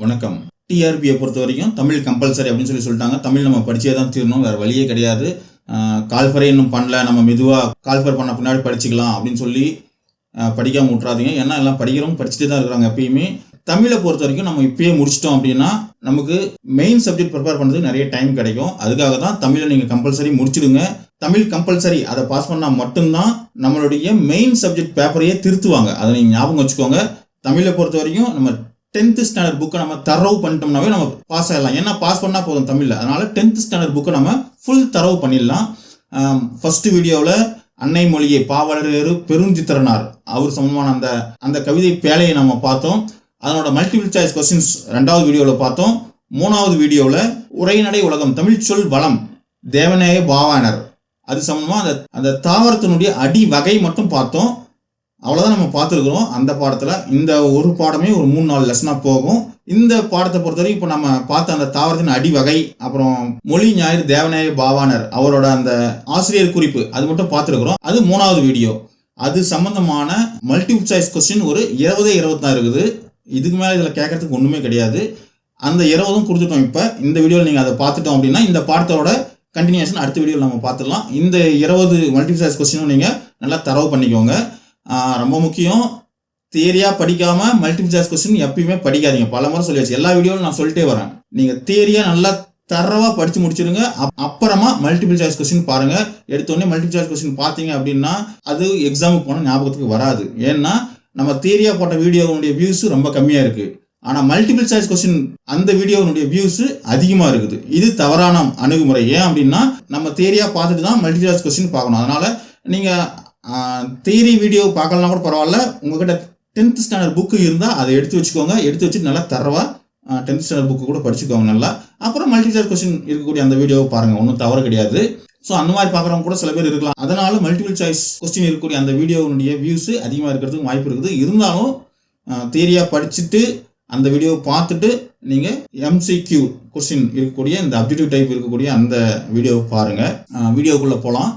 வணக்கம். டிஆர்பியை பொறுத்த வரைக்கும் தமிழ் கம்பல்சரி அப்படின்னு சொல்லி சொல்லிட்டாங்க. தமிழ் நம்ம படிச்சே தான் தீரணும். வேறு வழியே கிடையாது. கால்ஃபரே இன்னும் பண்ணல. நம்ம மெதுவாக கால்ஃபர் பண்ண பின்னாடி படிச்சுக்கலாம் அப்படின்னு சொல்லி படிக்காமல் படிக்காம விட்றாதீங்க ஏன்னா எல்லாம் படிக்கிறவங்க படிச்சுட்டே தான் இருக்கிறாங்க எப்பயுமே. தமிழை பொறுத்த வரைக்கும் நம்ம இப்பயே முடிச்சிட்டோம் அப்படின்னா நமக்கு மெயின் சப்ஜெக்ட் ப்ரிப்பேர் பண்ணுறதுக்கு நிறைய டைம் கிடைக்கும். அதுக்காக தான் தமிழை நீங்கள் கம்பல்சரி முடிச்சிடுங்க. தமிழ் கம்பல்சரி அதை பாஸ் பண்ணால் மட்டும்தான் நம்மளுடைய மெயின் சப்ஜெக்ட் பேப்பரையே திருத்துவாங்க. அதை நீங்கள் ஞாபகம் வச்சுக்கோங்க. தமிழை பொறுத்த வரைக்கும் நம்ம டென்த்து ஸ்டாண்டர்ட் புக்கை நம்ம தரவு பண்ணிட்டோம்னாவே நம்ம பாஸ் ஆகிடலாம் ஏன்னா பாஸ் பண்ணால் போதும் தமிழில். அதனால் டென்த்து ஸ்டாண்டர்ட் புக்கை நம்ம ஃபுல் தரவு பண்ணிடலாம். ஃபர்ஸ்ட் வீடியோவில் அன்னை மொழியை பாவலரேறு பெருஞ்சித்திரனார். அவர் சம்பந்தமான அந்த அந்த கவிதை பேழையை நம்ம பார்த்தோம். அதனோட மல்டிபிள் சாய்ஸ் கொஸ்டின்ஸ் ரெண்டாவது வீடியோவில் பார்த்தோம். மூணாவது வீடியோவில் உரைநடை உலகம் தமிழ் சொல் வளம் தேவநேய பாவானர் அது சம்பந்தமாக அந்த அந்த தாவரத்தினுடைய அடி வகை மட்டும் பார்த்தோம். அவ்வளோதான் நம்ம பார்த்துருக்குறோம். அந்த பாடத்தில் இந்த ஒரு பாடமே ஒரு மூணு நாலு லெசனாக போகும். இந்த பாடத்தை பொறுத்தவரைக்கும் இப்போ நம்ம பார்த்த அந்த தாவரத்தின் அடிவகை அப்புறம் மொழி ஞாயிறு தேவநாய பாவானர் அவரோட அந்த ஆசிரியர் குறிப்பு அது மட்டும் பார்த்துருக்குறோம். அது மூணாவது வீடியோ அது சம்மந்தமான மல்டிபிள் சாய்ஸ் கொஸ்டின் ஒரு இருபது இருபத்தான் இருக்குது. இதுக்கு மேலே இதில் கேட்கறதுக்கு ஒன்றுமே கிடையாது. அந்த இருபதும் கொடுத்துட்டோம் இப்போ. இந்த வீடியோவில் நீங்கள் அதை பார்த்துட்டோம் அப்படின்னா இந்த பாடத்தோட கண்டினியூஷன் அடுத்த வீடியோவில் நம்ம பார்த்துடலாம். இந்த இருபது மல்டிபிள் சாய்ஸ் கொஸ்டினும் நீங்கள் நல்லா தரவு பண்ணிக்கோங்க. ரொம்ப முக்கியம். தியரியாக படிக்காமல் மல்டிபிள் சாய்ஸ் கொஸ்டின் எப்பயுமே படிக்காதீங்க. பல முறை சொல்லியாச்சு. எல்லா வீடியோவும் நான் சொல்லிட்டே வரேன். நீங்கள் தியரியாக நல்லா தரவாக படித்து முடிச்சிடுங்க அப்- அப்புறமா மல்டிபிள் சாய்ஸ் கொஸ்டின் பாருங்கள் எடுத்தோடனே மல்டிபிள் சாய்ஸ் கொஸ்டின் பார்த்தீங்க அப்படின்னா அது எக்ஸாமுக்கு போனால் ஞாபகத்துக்கு வராது. ஏன்னா நம்ம தியரியாக போட்ட வீடியோவுடைய வியூஸ் ரொம்ப கம்மியாக இருக்குது ஆனால் மல்டிபிள் சாய்ஸ் கொஸ்டின் அந்த வீடியோனுடைய வியூஸ் அதிகமாக இருக்குது. இது தவறான அணுகுமுறை. ஏன் அப்படின்னா நம்ம தேரியாக பார்த்துட்டு தான் மல்டிபிள் சாய்ஸ் கொஸ்டின் பார்க்கணும். அதனால் நீங்கள் தியரி வீடியோ பார்க்கலனா கூட பரவாயில்ல. உங்ககிட்ட டென்த் ஸ்டாண்டர்ட் புக்கு இருந்தால் அதை எடுத்து வச்சுக்கோங்க. எடுத்து வச்சு நல்லா தரவா டென்த் ஸ்டாண்டர்ட் புக்கு கூட படிச்சுக்கோங்க நல்லா. அப்புறம் மல்டிபிள் சாய்ஸ் கொஸ்டின் இருக்கக்கூடிய அந்த வீடியோவை பாருங்கள் ஒன்றும் தவறு கிடையாது. ஸோ அந்த மாதிரி பார்க்குறவங்க கூட சில பேர் இருக்கலாம். அதனால மல்டிபிள் சாய்ஸ் கொஸ்டின் இருக்கக்கூடிய அந்த வீடியோனுடைய வியூஸ் அதிகமாக இருக்கிறதுக்கு வாய்ப்பு இருக்குது. இருந்தாலும் தியரியாக படிச்சுட்டு அந்த வீடியோவை பார்த்துட்டு நீங்கள் எம்சிக்யூ கொஸ்டின் இருக்கக்கூடிய இந்த அப்ஜெக்டிவ் டைப் இருக்கக்கூடிய அந்த வீடியோவை பாருங்கள் வீடியோக்குள்ளே போகலாம்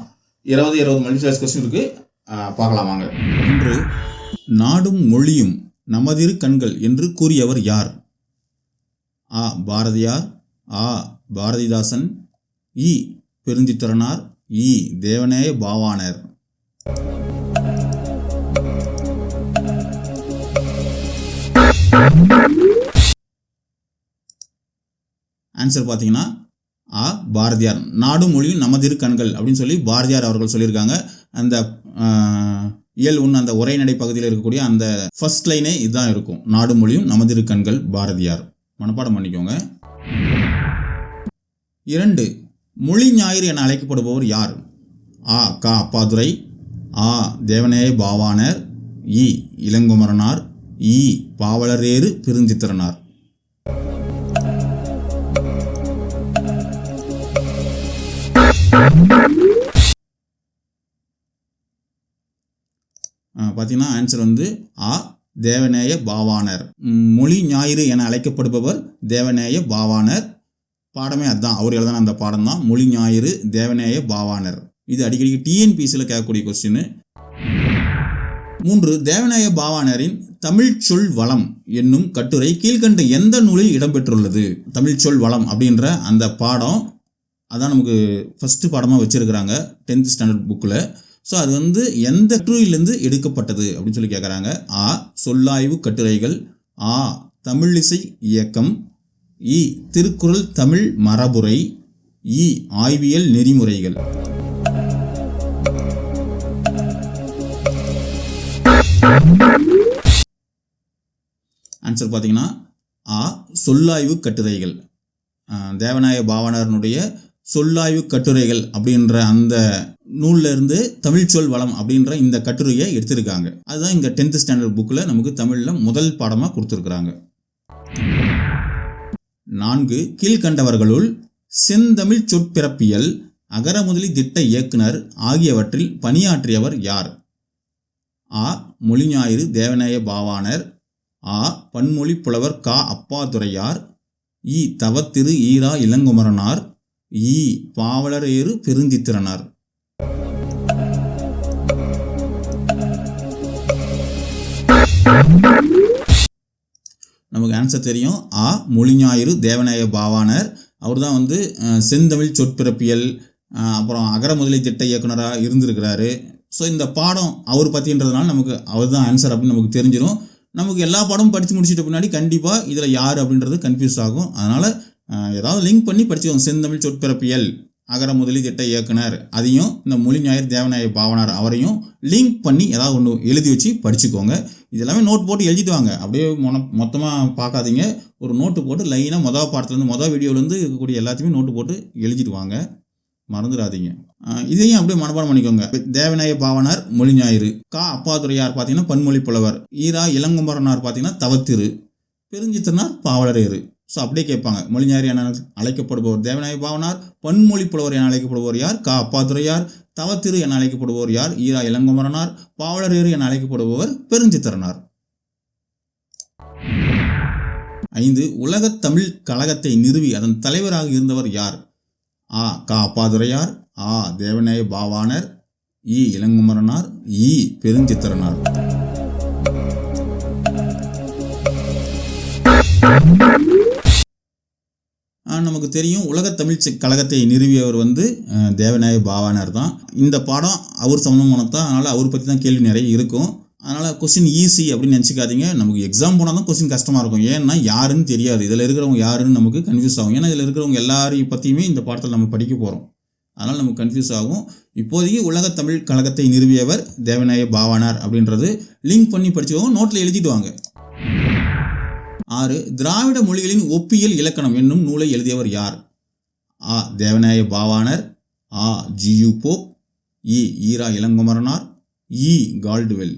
இருபது இருபது மல்டிபிள் சாய்ஸ் கொஸ்டின் இருக்குது பார்க்கலாம் வாங்க. இன்று நாடும் மொழியும் நமதிரு கண்கள் என்று கூறியவர் யார்? ஆ பாரதியார். ஆ பாரதிதாசன். இ பெருஞ்சித்திரனார் இ தேவநேய பாவாணர். ஆன்சர் பார்த்தீங்கன்னா ஆ பாரதியார். நாடும் மொழியும் நமதிரு கண்கள் அப்படின்னு சொல்லி பாரதியார் அவர்கள் சொல்லியிருக்காங்க. அந்த இயல் உண் அந்த உரைநடை பகுதியில் இருக்கக்கூடிய அந்த ஃபர்ஸ்ட் லைனே இதுதான் இருக்கும். நாடு மொழியும் நமதிரு கண்கள் பாரதியார். மனப்பாடம் பண்ணிக்கோங்க. இரண்டு மொழி ஞாயிறு என அழைக்கப்படுபவர் யார்? ஆ கா அப்பாதுரை. ஆ தேவநேய பாவானர் இ இளங்குமரனார். இ பாவலரேறு பெருஞ்சித்திரனார். பார்த்தீங்கன்னா ஆன்சர் வந்து ஆ தேவநேய பாவாணர். மொழி ஞாயிறு என அழைக்கப்படுபவர் தேவநேய பாவானர் பாடமே அதுதான் அவர் எழுதின அந்த பாடம் தான் மொழி ஞாயிறு தேவநேய பாவானர் இது அடிக்கடி டிஎன்பிசியில் கேட்கக்கூடிய கொஸ்டின் மூன்று தேவநேய பாவானரின் தமிழ் சொல் வளம் என்னும் கட்டுரை கீழ்கண்ட எந்த நூலில் இடம்பெற்றுள்ளது? தமிழ் சொல் வளம் அப்படின்ற அந்த பாடம் அதான் நமக்கு ஃபஸ்ட்டு பாடமாக வச்சுருக்கிறாங்க டென்த் ஸ்டாண்டர்ட் புக்கில் ஸோ அது வந்து எந்த கட்டுரையிலேருந்து எடுக்கப்பட்டது அப்படின்னு சொல்லி கேட்குறாங்க ஆ சொல்லாய்வு கட்டுரைகள். ஆ தமிழிசை இயக்கம். இ திருக்குறள் தமிழ் மரபுரை. இ ஆய்வியல் நெறிமுறைகள். ஆன்சர் பார்த்தீங்கன்னா ஆ சொல்லாய்வு கட்டுரைகள். தேவநாய பாவனரனுடைய சொல்லாய்வு கட்டுரைகள் அப்படின்ற அந்த நூல்லேருந்து தமிழ்ச்சொல் தமிழ் சொல் வளம் அப்படின்ற இந்த கட்டுரையை எடுத்திருக்காங்க. அதுதான் இங்கே டென்த் ஸ்டாண்டர்ட் புக்கில் நமக்கு தமிழில் முதல் பாடமாக கொடுத்துருக்குறாங்க. நான்கு கீழ்கண்டவர்களுள் செந்தமிழ் சொற்பிறப்பியல் அகரமுதலி திட்ட இயக்குனர் ஆகியவற்றில் பணியாற்றியவர் யார்? ஆ மொழிஞாயிறு தேவநேய பாவாணர். ஆ பன்மொழி புலவர் கா அப்பாதுரையார். இ தவத்திரு ஈரா இளங்குமரனார். இ பாவலரேறு பெருஞ்சித்திரனார் நமக்கு ஆன்சர் தெரியும். ஆ மொழிஞாயிறு தேவநாய பாவானர் அவர் தான் வந்து செந்தமிழ் சொற்பிறப்பியல் அப்புறம் அகர முதலி திட்ட இயக்குனராக இருந்திருக்கிறாரு. ஸோ இந்த பாடம் அவர் பற்றின்றதுனால நமக்கு அவர் தான் ஆன்சர் அப்படின்னு நமக்கு தெரிஞ்சிடும் நமக்கு எல்லா பாடமும் படித்து முடிச்சிட்ட பின்னாடி கண்டிப்பாக இதில் யார் அப்படின்றது கன்ஃபியூஸ் ஆகும். அதனால் ஏதாவது லிங்க் பண்ணி படிச்சுக்கோங்க. செந்தமிழ் சொற்பிறப்பியல் அகர முதலி திட்ட இயக்குனர் அதையும் இந்த மொழி ஞாயிறு தேவநாய பாவனார் அவரையும் லிங்க் பண்ணி ஏதாவது ஒன்று எழுதி வச்சு படிச்சுக்கோங்க. இது எல்லாமே நோட் போட்டு எழுதிட்டு வாங்க அப்படியே மொன மொத்தமாக பார்க்காதீங்க. ஒரு நோட்டு போட்டு லைனாக மொதல் பாடத்துலேருந்து மொதல் வீடியோலேருந்து இருக்கக்கூடிய எல்லாத்தையுமே நோட்டு போட்டு எழுதிட்டு வாங்க மறந்துடாதீங்க இதையும் அப்படியே மனப்பாடம் பண்ணிக்கோங்க. தேவநாய பாவனார் மொழி ஞாயிறு. கா அப்பாதுரையார் பார்த்தீங்கன்னா பன்மொழி புலவர். ஈரா இளங்குமரனார் பார்த்தீங்கன்னா தவத்திரு. பெருஞ்சித்தனார் பாவலரேறு. ஸோ அப்படியே கேட்பாங்க. மொழி என அழைக்கப்படுபவர் தேவநாய பாவனார் பன்மொழி புலவர் என அழைக்கப்படுபவர் யார்? கா அப்பாதுரையார் தவத்திரு என அழைக்கப்படுபவர் யார்? ஈரா இளங்குமரனார் பாவலரேறு என அழைக்கப்படுபவர் பெருஞ்சித்திரனார். ஐந்து உலகத் தமிழ் கழகத்தை நிறுவி அதன் தலைவராக இருந்தவர் யார்? ஆ கா அப்பாதுரையார் ஆ தேவநாய பாவானர் இ இளங்குமரனார் இ பெருஞ்சித்திரனார். ஆ, நமக்கு தெரியும் உலகத்தமிழ் கழகத்தை நிறுவியவர் வந்து தேவநாய பாவாணர் தான். இந்த பாடம் அவர் சம்மந்தமானது தான். அதனால் அவர் பற்றி தான் கேள்வி நிறைய இருக்கும். அதனால் கொஸ்டின் ஈஸி அப்படின்னு நினச்சிக்காதீங்க. நமக்கு எக்ஸாம் போனால் தான் கொஸ்டின் கஷ்டமாக இருக்கும். ஏன்னா யாருன்னு தெரியாது. இதில் இருக்கிறவங்க யாருன்னு நமக்கு கன்ஃபியூஸ் ஆகும். ஏன்னா இதில் இருக்கிறவங்க எல்லாரையும் பற்றியுமே இந்த பாடத்தில் நம்ம படிக்க போகிறோம் அதனால் நமக்கு கன்ஃபியூஸ் ஆகும். இப்போதைக்கு உலக தமிழ் கழகத்தை நிறுவியவர் தேவநாய பாவானார் அப்படின்றது லிங்க் பண்ணி படிச்சுக்கோங்க. நோட்டில் எழுதிட்டு வாங்க. ஆறு திராவிட மொழிகளின் ஒப்பியல் இலக்கணம் என்னும் நூலை எழுதியவர் யார்? ஆ தேவநாய பாவாணர் ஆ ஜியு போப் இ ஈரா இளங்குமரனார் இ கால்டுவெல்.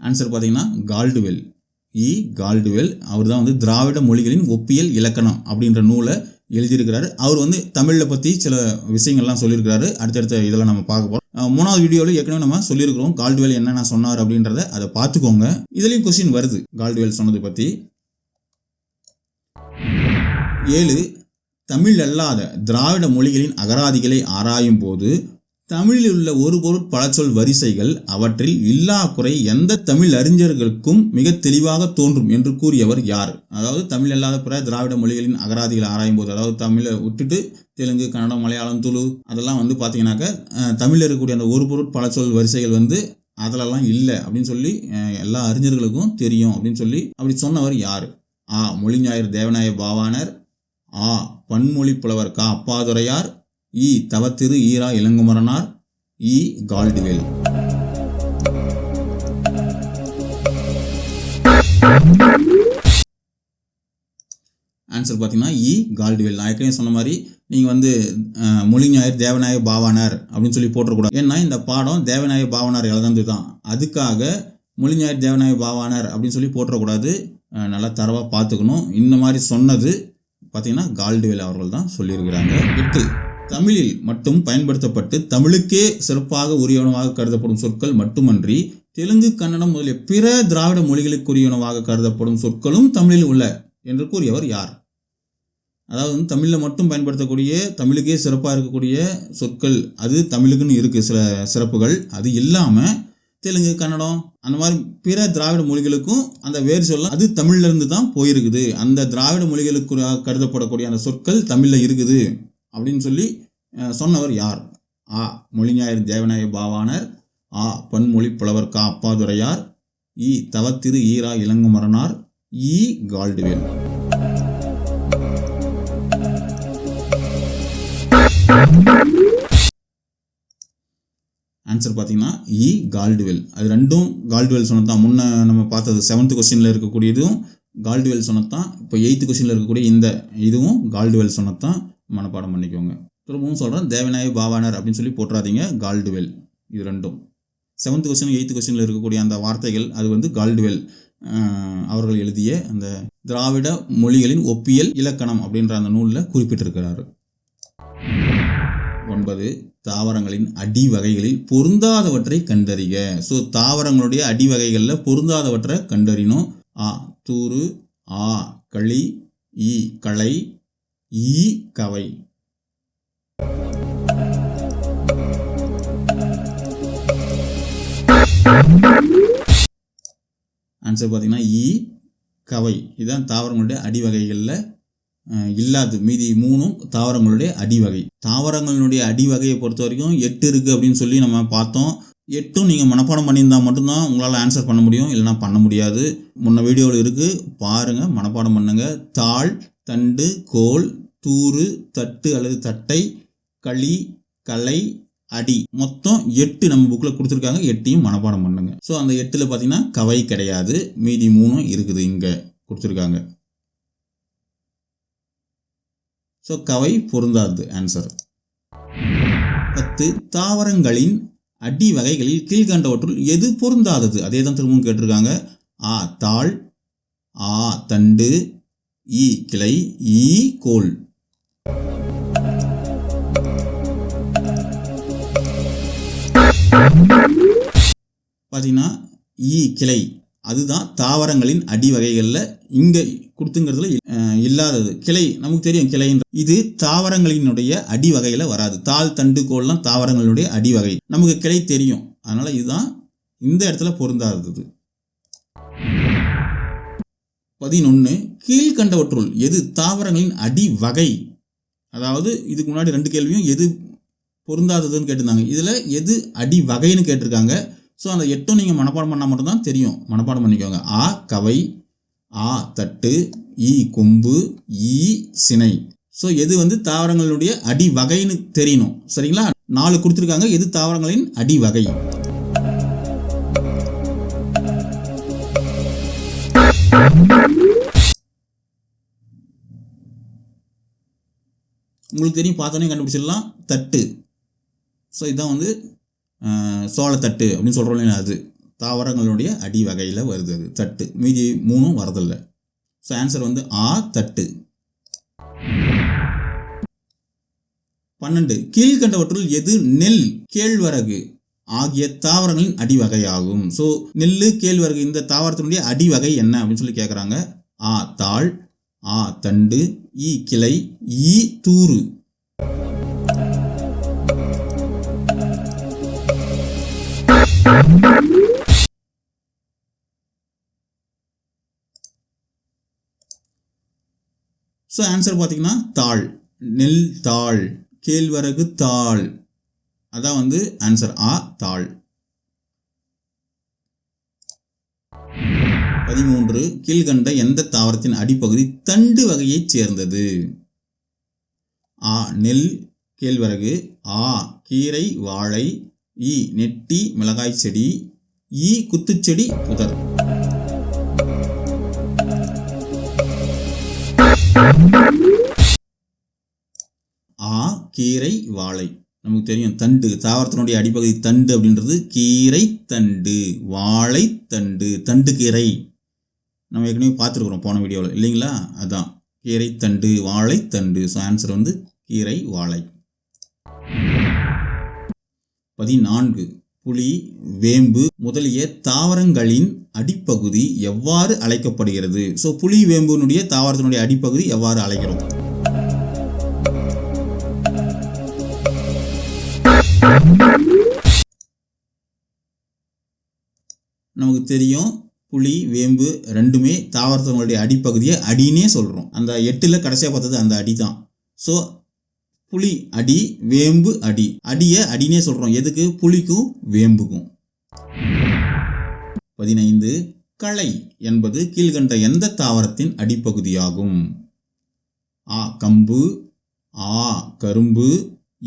ஆன்சர் பார்த்தீங்கன்னா கால்டுவெல். இ கால்டுவெல். அவர் தான் வந்து திராவிட மொழிகளின் ஒப்பியல் இலக்கணம் அப்படின்ற நூலை எழுதியிருக்கிறாரு. அவர் வந்து தமிழில் பற்றி சில விஷயங்கள்லாம் சொல்லியிருக்கிறாரு. அடுத்தடுத்த இதெல்லாம் நம்ம பார்க்க போகிறோம் மூணாவது வீடியோவில் ஏற்கனவே நம்ம சொல்லியிருக்கிறோம். கால்டுவெல் என்னென்ன சொன்னார் அப்படின்றத அதை பார்த்துக்கோங்க. இதுலேயும் கொஸ்டின் வருது. கால்டுவெல் சொன்னதை பற்றி ஏழு தமிழ் அல்லாத திராவிட மொழிகளின் அகராதிகளை ஆராயும் போது தமிழில் உள்ள ஒரு பொருள் பழச்சொல் வரிசைகள் அவற்றில் இல்லா குறை எந்த தமிழ் அறிஞர்களுக்கும் மிக தெளிவாக தோன்றும் என்று கூறியவர் யார்? அதாவது தமிழ் அல்லாத பிற திராவிட மொழிகளின் அகராதிகளை ஆராயும் போது அதாவது தமிழை விட்டுட்டு தெலுங்கு கன்னடம் மலையாளம் துளு அதெல்லாம் வந்து பார்த்தீங்கன்னாக்க தமிழில் இருக்கக்கூடிய அந்த ஒரு பொருள் பழச்சொல் வரிசைகள் வந்து அதிலெல்லாம் இல்லை அப்படின்னு சொல்லி எல்லா அறிஞர்களுக்கும் தெரியும் அப்படின்னு சொல்லி அப்படி சொன்னவர் யார்? ஆ மொழிஞாயர் தேவநாய பாவானர் ஆ பன்மொழி புலவர் கா அப்பாதுரையார். இ தவத்திரு ஈரா இளங்குமரனார் இ கால்டுவேல். ஆன்சர் பார்த்தீங்கன்னா இ கால்டுவேல். நான் ஏற்கனவே சொன்ன மாதிரி நீங்கள் வந்து அஹ், மொழிஞாயிறு தேவநாய அப்படின்னு சொல்லி போட்டுறக்கூடாது ஏன்னா இந்த பாடம் தேவநாய பாவாணர் எழுதந்து தான். அதுக்காக மொழிஞாயிறு தேவநாய பாவானர் அப்படின்னு சொல்லி போட்டுறக்கூடாது நல்லா தரவாக பார்த்துக்கணும். இந்த மாதிரி சொன்னது பார்த்தீங்கன்னா கால்டுவேல் அவர்கள் தான் சொல்லியிருக்கிறாங்க. எட்டு. தமிழில் மட்டும் பயன்படுத்தப்பட்டு தமிழுக்கே சிறப்பாக உரியவனமாக கருதப்படும் சொற்கள் மட்டுமன்றி தெலுங்கு கன்னடம் முதலிய பிற திராவிட மொழிகளுக்குரியனவாக கருதப்படும் சொற்களும் தமிழில் உள்ள என்று கூறியவர் யார்? அதாவது வந்து தமிழில் மட்டும் பயன்படுத்தக்கூடிய தமிழுக்கே சிறப்பாக இருக்கக்கூடிய சொற்கள் அது தமிழுக்குன்னு இருக்குது சில சிறப்புகள். அது இல்லாமல் தெலுங்கு கன்னடம் அந்த மாதிரி பிற திராவிட மொழிகளுக்கும் அந்த வேறு சொல்ல அது தமிழ்ல இருந்து தான் போயிருக்குது. அந்த திராவிட மொழிகளுக்கு கருதப்படக்கூடிய அந்த சொற்கள் தமிழில் இருக்குது. அப்படின்னு சொல்லி சொன்னவர் யார்? ஆ மொழிஞாயிறு தேவநாய பாவானர் ஆ பன்மொழி புலவர் கா அப்பாதுரையார். இ தவத்திரு ஈரா இளங்குமரனார். இ கால்டுவேல். ஆன்சர் பார்த்தீங்கன்னா இ கால்டுவெல். அது ரெண்டும் கால்டுவெல் சொன்னதான் முன்ன நம்ம பார்த்தது செவன்த் கொஸ்டினில் இருக்கக்கூடியதும் கால்டுவெல் சொன்னது தான் இப்போ எயித்து கொஸ்டினில் இருக்கக்கூடிய இந்த இதுவும் கால்டுவெல் சொன்னது தான் மனப்பாடம் பண்ணிக்கோங்க. திரும்பவும் சொல்கிறேன் தேவநாய பாவானர் அப்படின்னு சொல்லி போட்டுறாதீங்க கால்டுவெல் இது ரெண்டும். செவன்த் கொஸ்டின் எயித்து கொஸ்டினில் இருக்கக்கூடிய அந்த வார்த்தைகள் அது வந்து கால்டுவெல் அவர்கள் எழுதிய அந்த திராவிட மொழிகளின் ஒப்பியல் இலக்கணம் அப்படின்ற அந்த நூலில் குறிப்பிட்டிருக்கிறார். ஒன்பது தாவரங்களின் அடி வகைகளில் பொருந்தாதவற்றை கண்டறிக. ஸோ தாவரங்களுடைய அடி வகைகளில் பொருந்தாதவற்றை கண்டறினோம். ஆ தூறு ஆ களி இ களை ஈ கவை ஆன்சர் பார்த்தீங்கன்னா ஈ கவை இதுதான் தாவரங்களுடைய அடிவகைகளில் இல்லாது மீதி மூணும் தாவரங்களுடைய அடிவகை. தாவரங்களுடைய அடிவகையை பொறுத்த வரைக்கும் எட்டு இருக்குது அப்படின்னு சொல்லி நம்ம பார்த்தோம். எட்டும் நீங்கள் மனப்பாடம் பண்ணியிருந்தால் மட்டும்தான் உங்களால் ஆன்சர் பண்ண முடியும். இல்லைனா பண்ண முடியாது. முன்ன வீடியோவில் இருக்குது பாருங்கள் மனப்பாடம் பண்ணுங்கள் தாள் தண்டு கோல் தூறு தட்டு அல்லது தட்டை களி கலை அடி. மொத்தம் எட்டு நம்ம புக்கில் கொடுத்துருக்காங்க. எட்டையும் மனப்பாடம் பண்ணுங்க. ஸோ அந்த எட்டில் பார்த்தீங்கன்னா கவை கிடையாது. மீதி மூணும் இருக்குது இங்கே கொடுத்துருக்காங்க. ஸோ கவை பொருந்தாது ஆன்சர் பத்து தாவரங்களின் அடி வகைகளில் கீழ்கண்டவற்றுள் எது பொருந்தாதது? அதே தான் திரும்பவும் கேட்டிருக்காங்க. ஆ தாள் ஆ தண்டு ஈ கிளை ஈ கோல். பார்த்தீங்கன்னா ஈ கிளை. அதுதான் தாவரங்களின் அடி வகைகளில் இங்கே கொடுத்துங்கிறதுல இல்லாதது. கிளை நமக்கு தெரியும் கிளைன்ற இது தாவரங்களினுடைய அடி வகையில் வராது. தாள் தண்டு கோள்லாம் தாவரங்களுடைய அடி வகை நமக்கு கிளை தெரியும். அதனால் இதுதான் இந்த இடத்துல பொருந்தாதது. பதினொன்று கீழ்கண்டவற்றுள் எது தாவரங்களின் அடி வகை அதாவது இதுக்கு முன்னாடி ரெண்டு கேள்வியும் எது பொருந்தாததுன்னு கேட்டிருந்தாங்க. இதில் எது அடி வகைன்னு கேட்டிருக்காங்க. ஸோ அந்த எட்டும் நீங்கள் மனப்பாடம் பண்ணால் மட்டும்தான் தெரியும். மனப்பாடம் பண்ணிக்கோங்க. ஆ கவை ஆ தட்டு ஈ கொம்பு ஈ சினை. ஸோ எது வந்து தாவரங்களுடைய அடி வகைன்னு தெரியணும். சரிங்களா? நாலு கொடுத்துருக்காங்க. எது தாவரங்களின் அடி வகை? உங்களுக்கு தெரியும் பார்த்தோன்னே கண்டுபிடிச்சிடலாம். தட்டு. ஸோ இதுதான் வந்து சோளத்தட்டு அப்படின்னு சொல்கிறோம் இல்லையா அது. தாவரங்களுடைய அடி வகையில் வருது அது தட்டு. மீதி மூணும் வரதில்லை. ஸோ ஆன்சர் வந்து ஆ தட்டு. பன்னெண்டு கீழ்கண்டவற்றுள் எது நெல் கேழ்வரகு ஆகிய தாவரங்களின் அடிவகையாகும். ஸோ நெல் கேழ்வரகு இந்த தாவரத்தினுடைய அடிவகை என்ன அப்படின்னு சொல்லி கேட்குறாங்க ஆ தாள் ஆ தண்டு ஈ கிளை ஈ தூறு. ஸோ ஆன்சர் பார்த்தீங்கன்னா தாள். நெல் தாள். கேழ்வரகு தாள். அதான் வந்து ஆன்சர் ஆ தாள். பதிமூன்று கீழ்கண்ட எந்த தாவரத்தின் அடிப்பகுதி தண்டு வகையைச் சேர்ந்தது? ஆ நெல் கேழ்வரகு. ஆ கீரை வாழை. இ நெட்டி மிளகாய் செடி. இ குத்துச்செடி புதர். ஆ கீரை வாழை. நமக்கு தெரியும் தண்டு. தாவரத்தினுடைய அடிப்பகுதி தண்டு அப்படின்றது கீரை தண்டு. வாழை தண்டு. தண்டு கீரை. நம்ம ஏற்கனவே பார்த்துருக்குறோம் போன வீடியோவில். இல்லைங்களா? அதான். கீரை தண்டு வாழை தண்டு. ஸோ ஆன்சர் வந்து கீரை வாழை. பதினான்கு. புலி வேம்பு முதலிய தாவரங்களின் அடிப்பகுதி எவ்வாறு அழைக்கப்படுகிறது? ஸோ புலி வேம்புனுடைய தாவரத்தினுடைய அடிப்பகுதி எவ்வாறு அழைக்கிறோம்? நமக்கு தெரியும் புலி வேம்பு ரெண்டுமே தாவரத்தினுடைய அடிப்பகுதியை அடின்னே சொல்கிறோம் அந்த எட்டில் கடைசியாக பார்த்தது அந்த அடி தான் ஸோ புலி அடி வேம்பு அடி. அடியை அடினே சொல்கிறோம் எதுக்கு? புலிக்கும் வேம்புக்கும். பதினைந்து களை என்பது கீழ்கண்ட எந்த தாவரத்தின் அடிப்பகுதியாகும்? ஆ கம்பு ஆ கரும்பு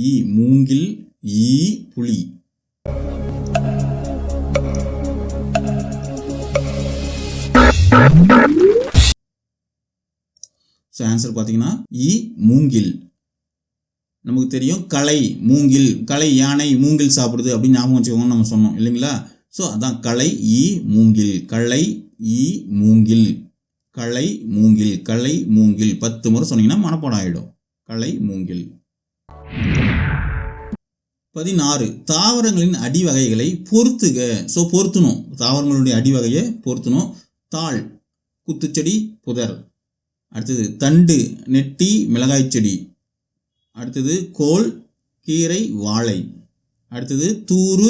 இ மூங்கில் ஈ புலி. ஸோ ஆன்சர் பார்த்தீங்கன்னா இ மூங்கில். நமக்கு தெரியும் களை மூங்கில் களை யானை மூங்கில் சாப்பிடுது அப்படின்னு ஞாபகம் வச்சுக்கோங்கன்னு நம்ம சொன்னோம் இல்லைங்களா? ஸோ அதான் களை ஈ மூங்கில். களை ஈ மூங்கில். களை மூங்கில். களை மூங்கில். பத்து முறை சொன்னீங்கன்னா மனப்பாடம் ஆகிடும் களை மூங்கில். பதினாறு தாவரங்களின் அடிவகைகளை பொறுத்துக. ஸோ பொருத்தணும். தாவரங்களுடைய அடிவகையை பொருத்தணும். தாள் குத்துச்செடி புதர். அடுத்தது தண்டு நெட்டி மிளகாய் செடி அடுத்தது கோல் கீரை வாழை. அடுத்தது தூறு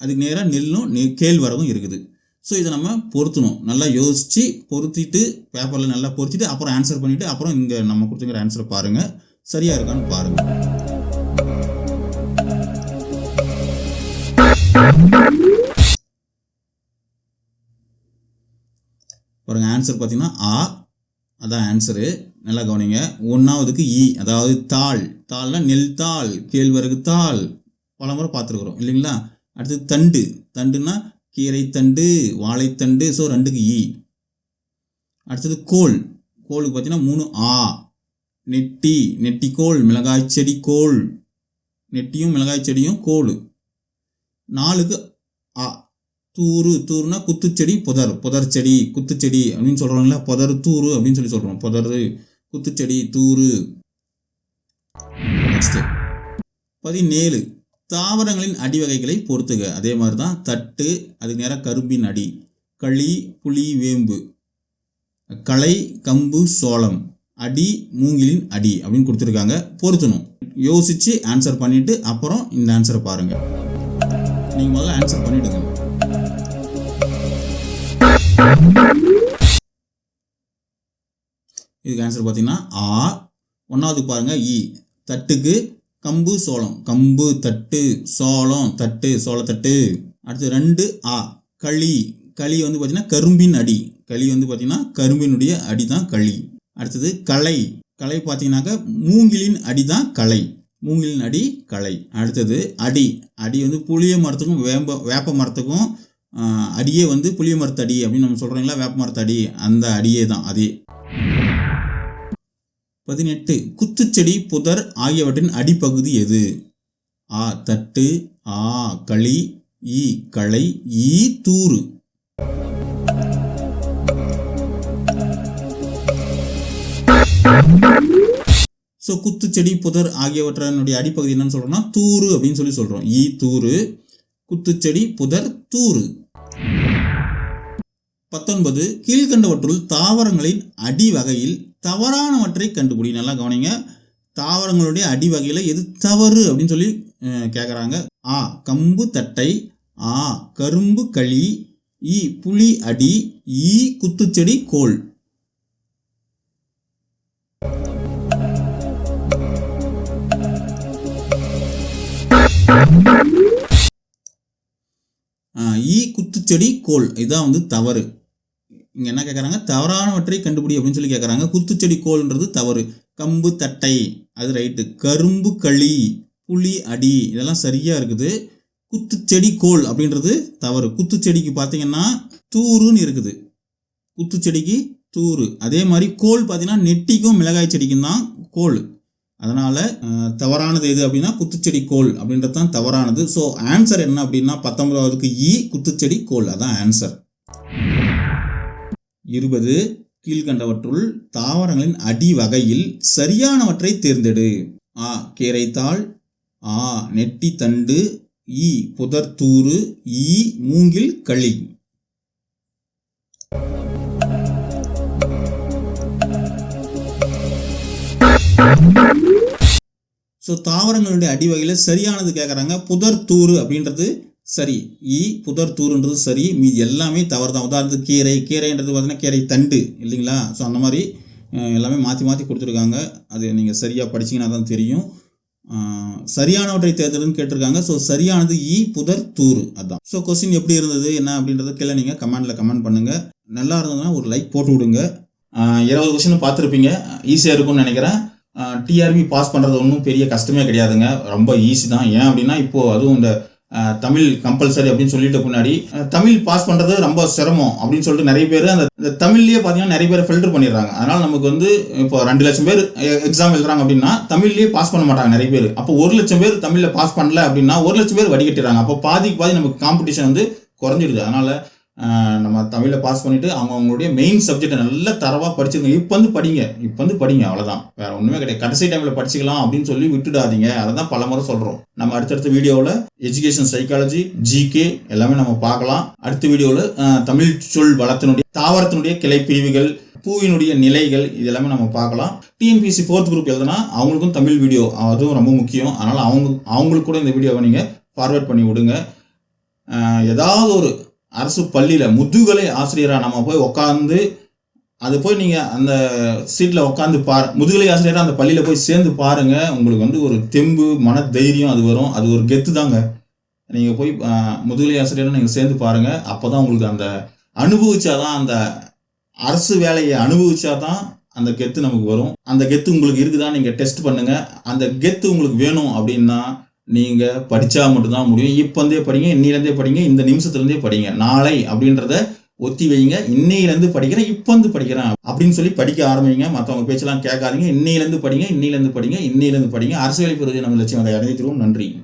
அதுக்கு நேராக நெல்லும் நெ கேழ்வரகும் இருக்குது. ஸோ இதை நம்ம பொருத்தணும். நல்லா யோசித்து பொருத்திட்டு பேப்பரில் நல்லா பொருத்திட்டு அப்புறம் ஆன்சர் பண்ணிவிட்டு அப்புறம் இங்கே நம்ம கொடுத்துங்கிற ஆன்சரை பாருங்கள் சரியாக இருக்கான்னு பாருங்கள் பாருங்கள் ஆன்சர் பார்த்தீங்கன்னா ஆ அதான் ஆன்சரு நல்லா கவனிங்க. ஒன்றாவதுக்கு இ அதாவது தாள். தாள்னா நெல் தாள் கேழ்வரகு தாள். பல முறை பார்த்துருக்குறோம் இல்லைங்களா? அடுத்தது தண்டு. தண்டுனா கீரை தண்டு வாழைத்தண்டு ஸோ ரெண்டுக்கு இ அடுத்தது கோல். கோலுக்கு பார்த்தீங்கன்னா மூணு ஆ. நெட்டி. நெட்டிக்கோல் மிளகாய் செடி கோல் நெட்டியும் மிளகாய் செடியும் கோல் நாலுக்கு ஆ தூரு தூறுனா குத்துச்செடி புதர். புதர் செடி குத்துச்செடி அப்படின்னு சொல்கிறோம்ல புதர் தூரு அப்படின்னு சொல்லி சொல்கிறோம் புதர் குத்துச்செடி தூறு. நெக்ஸ்ட் பதினேழு. தாவரங்களின் அடி வகைகளை பொறுத்துக. அதே மாதிரி தான் தட்டு அது நேராக கரும்பின் அடி. களி புளி வேம்பு. களை கம்பு சோளம். அடி மூங்கிலின் அடி அப்படின்னு கொடுத்துருக்காங்க. பொருத்தணும். யோசிச்சு ஆன்சர் பண்ணிட்டு அப்புறம் இந்த ஆன்சரை பாருங்க. நீங்கள் முதல்ல ஆன்சர் பண்ணிவிடுங்க இதுக்கு ஆன்சர் பார்த்தீங்கன்னா ஆ ஒன்றாவது பாருங்க இ. தட்டுக்கு கம்பு சோளம். கம்பு தட்டு சோளம் தட்டு சோளத்தட்டு அடுத்து ரெண்டு ஆ களி. களி வந்து பார்த்தீங்கன்னா கரும்பின் அடி. களி வந்து பார்த்தீங்கன்னா கரும்பினுடைய அடி தான் களி. அடுத்தது களை களை பார்த்தீங்கன்னாக்கா மூங்கிலின் அடி தான் களை மூங்கிலின் அடி களை அடுத்தது அடி. அடி வந்து புளிய மரத்துக்கும் வேம்ப வேப்ப மரத்துக்கும் அடியே வந்து புளிய மரத்தடி அப்படின்னு நம்ம சொல்கிறீங்களா வேப்ப மரத்தடி அந்த அடியே தான் அதே. பதினெட்டு குத்துச்செடி புதர் ஆகியவற்றின் அடிப்பகுதி எது? ஆ தட்டு ஆ களி ஈ களை ஈ தூறு. ஸோ குத்துச்செடி புதர் ஆகியவற்றினுடைய அடிப்பகுதி என்னன்னு சொல்கிறோம்னா தூறு அப்படின்னு சொல்லி சொல்கிறோம் ஈ தூறு குத்துச்செடி புதர் தூறு. பத்தொன்பது கீழ்கண்டவற்றுள் தாவரங்களின் அடி வகையில் தவறானவற்றை கண்டுபிடி. நல்லா கவனிங்க. தாவரங்களுடைய அடி வகையில் எது தவறு அப்படின்னு சொல்லி கேட்குறாங்க ஆ கம்பு தட்டை ஆ கரும்பு களி இ புலி அடி ஈ குத்துச்செடி கோல். ஈ குத்துச்செடி கோல். இதான் வந்து தவறு. இங்கே என்ன கேட்குறாங்க தவறானவற்றை கண்டுபிடி அப்படின்னு சொல்லி கேட்குறாங்க குத்துச்செடி கோல்ன்றது தவறு. கம்பு தட்டை அது ரைட்டு கரும்பு களி புளி அடி இதெல்லாம் சரியாக இருக்குது. குத்துச்செடி கோல் அப்படின்றது தவறு. குத்துச்செடிக்கு பார்த்தீங்கன்னா தூருன்னு இருக்குது. குத்துச்செடிக்கு தூறு. அதே மாதிரி கோல் பார்த்தீங்கன்னா நெட்டிக்கும் மிளகாய் செடிக்கும் தான் கோல் அதனால் தவறானது எது அப்படின்னா குத்துச்செடி கோல் அப்படின்றது தான் தவறானது. ஸோ ஆன்சர் என்ன அப்படின்னா பத்தொன்பதாவதுக்கு இ குத்துச்செடி கோல் அதான் ஆன்சர் இருபது கீழ்கண்டவற்றுள் தாவரங்களின் அடி வகையில் சரியானவற்றை தேர்ந்தெடு. ஆ கீரைத்தாள். ஆ நெட்டி தண்டு இ புதர்தூறு. ஈ மூங்கில் களி. ஸோ தாவரங்களுடைய அடி வகையில் சரியானது கேட்குறாங்க புதர் தூறு அப்படின்றது சரி ஈ புதர் தூருன்றது சரி மீதி எல்லாமே தவறு தான் உதாரணத்துக்கு கீரை கீரைன்றது பார்த்தீங்கன்னா கீரை தண்டு இல்லைங்களா? ஸோ அந்த மாதிரி எல்லாமே மாற்றி மாற்றி கொடுத்துருக்காங்க. அது நீங்கள் சரியாக படிச்சிங்கன்னா தான் தெரியும். சரியானவற்றை தேர்தல்னு கேட்டிருக்காங்க. ஸோ சரியானது ஈ புதர் தூர் அதான். ஸோ கொஸ்டின் எப்படி இருந்தது என்ன அப்படின்றத கீழே நீங்கள் கமெண்டில் கமெண்ட் பண்ணுங்கள் நல்லா இருந்ததுன்னா ஒரு லைக் போட்டு விடுங்க. இருபது கொஸ்டின் பார்த்துருப்பீங்க. ஈஸியாக இருக்கும்னு நினைக்கிறேன். டிஆர்பி பாஸ் பண்ணுறது ஒன்றும் பெரிய கஷ்டமே கிடையாதுங்க. ரொம்ப ஈஸி தான். ஏன் அப்படின்னா இப்போது அதுவும் இந்த தமிழ் கம்பல்சரி அப்படின்னு சொல்லிட்டு முன்னாடி தமிழ் பாஸ் பண்ணுறது ரொம்ப சிரமம் அப்படின்னு சொல்லிட்டு நிறைய பேர் அந்த தமிழ்லேயே பார்த்தீங்கன்னா நிறைய பேர் ஃபில்டர் பண்ணிடுறாங்க. அதனால் நமக்கு வந்து இப்போ ரெண்டு லட்சம் பேர் எக்ஸாம் எழுதுறாங்க அப்படின்னா தமிழ்லேயே பாஸ் பண்ண மாட்டாங்க நிறைய பேர். அப்போ ஒரு லட்சம் பேர் தமிழில் பாஸ் பண்ணல அப்படின்னா ஒரு லட்சம் பேர் வடிகட்டிடுறாங்க. அப்போ பாதிக்கு பாதி நமக்கு காம்படிஷன் வந்து குறைஞ்சிடுது. அதனால் நம்ம தமிழில் பாஸ் பண்ணிட்டு அவங்க அவங்களுடைய மெயின் சப்ஜெக்டை நல்லா தரவாக படிச்சிருங்க. இப்போ வந்து படிங்க. இப்போ வந்து படிங்க அவ்வளோதான் வேற ஒன்றுமே கிடையாது. கடைசி டைமில் படிச்சுக்கலாம் அப்படின்னு சொல்லி விட்டுடாதீங்க. அதை தான் பல முறை சொல்கிறோம் நம்ம அடுத்தடுத்த வீடியோவில் எஜுகேஷன் சைக்காலஜி ஜிகே எல்லாமே நம்ம பார்க்கலாம். அடுத்த வீடியோவில் தமிழ் சொல் வளத்தினுடைய தாவரத்தினுடைய கிளை பிரிவுகள் பூவினுடைய நிலைகள் இது எல்லாமே நம்ம பார்க்கலாம். டிஎன்பிசி ஃபோர்த் குரூப் எழுதுனா அவங்களுக்கும் தமிழ் வீடியோ அதுவும் ரொம்ப முக்கியம். அதனால் அவங்க அவங்களுக்கு கூட இந்த வீடியோவை நீங்கள் ஃபார்வேர்ட் பண்ணி விடுங்க. ஏதாவது ஒரு அரசு பள்ளியில் முதுகலை ஆசிரியராக நம்ம போய் உட்காந்து அது போய் நீங்கள் அந்த சீட்டில் உட்காந்து பாரு முதுகலை ஆசிரியராக அந்த பள்ளியில் போய் சேர்ந்து பாருங்கள் உங்களுக்கு வந்து ஒரு தெம்பு மன தைரியம் அது வரும். அது ஒரு கெத்து தாங்க. நீங்கள் போய் முதுகலை ஆசிரியராக நீங்கள் சேர்ந்து பாருங்கள் அப்போ தான் உங்களுக்கு அந்த அனுபவிச்சாதான் அந்த அரசு வேலையை அனுபவிச்சா தான் அந்த கெத்து நமக்கு வரும். அந்த கெத்து உங்களுக்கு இருக்குதா நீங்கள் டெஸ்ட் பண்ணுங்கள் அந்த கெத்து உங்களுக்கு வேணும் அப்படின்னா நீங்கள் படித்தா மட்டும்தான் முடியும். இப்போந்தே படிங்க இன்னிலேருந்தே படிங்க இந்த நிமிஷத்துலேருந்தே படிங்க. நாளை அப்படின்றத ஒத்தி வைங்க. இன்னையிலேருந்து படிக்கிறேன் இப்போ வந்து படிக்கிறேன் அப்படின்னு சொல்லி படிக்க ஆரம்பிங்க. மற்றவங்க பேச்செல்லாம் கேட்காதீங்க. இன்னையிலேருந்து படிங்க இன்னையிலேருந்து படிங்க இன்னையிலேருந்து படிங்க. அரசியல் வேலை நம்ம லட்சியம் அதை அடைஞ்சிருவோம். நன்றி.